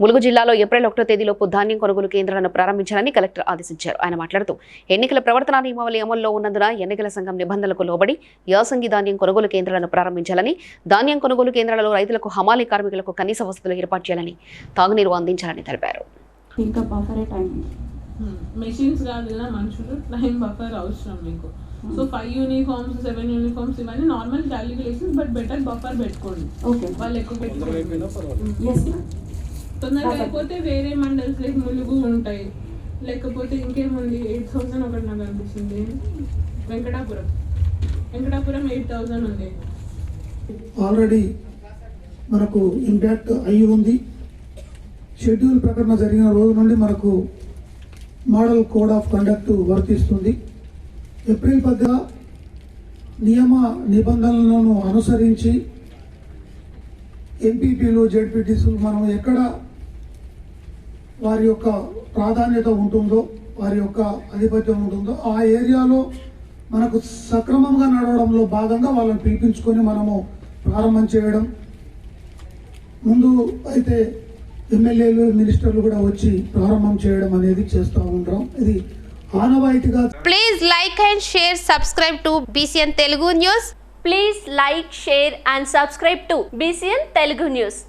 ములుగు జిల్లాలో ఏప్రిల్ ఒకటో తేదీలోపు ధాన్యం కొనుగోలు కేంద్రాలను ప్రారంభించాలని కలెక్టర్ ఆదేశించారు. ఆయన మాట్లాడుతూ ఎన్నికల ప్రవర్తన నియమావళి అమల్లో ఉన్నందున ఎన్నికల సంఘం నిబంధనలకు లోబడి యాసంగి ధాన్యం కొనుగోలు కేంద్రాలను ప్రారంభించాలని ధాన్యం కొనుగోలు కేంద్రాలలో రైతులకు హమాలీ కార్మికులకు కనీస వసతులు ఏర్పాటు చేయాలని తాగునీరు అందించాలని తెలిపారు. ఇంకా బఫరే టైం ఉంది. మెషిన్స్ కాదు కదా మనుషులు టైం బఫర్ అవసరం మీకు. So five uniforms seven uniforms ఇవన్నీ normal calculations but better buffer పెట్టుకోండి. ఓకే. వాళ్ళు ఎక్కువ పెట్టుకోండి తొందరగా అయిపోతే వేరే మండల్స్ లైక్ ములుగు ఉంటాయి. లేకపోతే ఇంకేముంది? ఎయిట్ థౌసండ్ ఒకటి నాకు అనిపిస్తుంది. వెంకటాపురం. వెంకటాపురం ఎయిట్ థౌసండ్ ఉంది. ఆల్రెడీ మనకు ఇంపాక్ట్ అయి ఉంది. షెడ్యూల్ ప్రకటన జరిగిన రోజు నుండి మనకు మోడల్ కోడ్ ఆఫ్ కండక్ట్ వర్తిస్తుంది. ఏప్రిల్ పద్ద నియమ నిబంధనలను అనుసరించి ఎంపీపీలు జెడ్పీటీసులు మనం ఎక్కడ వారి యొక్క ప్రాధాన్యత ఉంటుందో వారి యొక్క ఆధిపత్యం ఉంటుందో ఆ ఏరియాలో మనకు సక్రమంగా నడవడంలో భాగంగా వాళ్ళని పిలిపించుకొని మనము ప్రారంభం చేయడం. ముందు అయితే ఎమ్మెల్యేలు మినిస్టర్లు కూడా వచ్చి ప్రారంభం చేయడం అనేది చేస్తూ ఉంటాం. ఇది ఆనవాయితీగా please like and share subscribe to BCN Telugu news please like share and subscribe to BCN Telugu news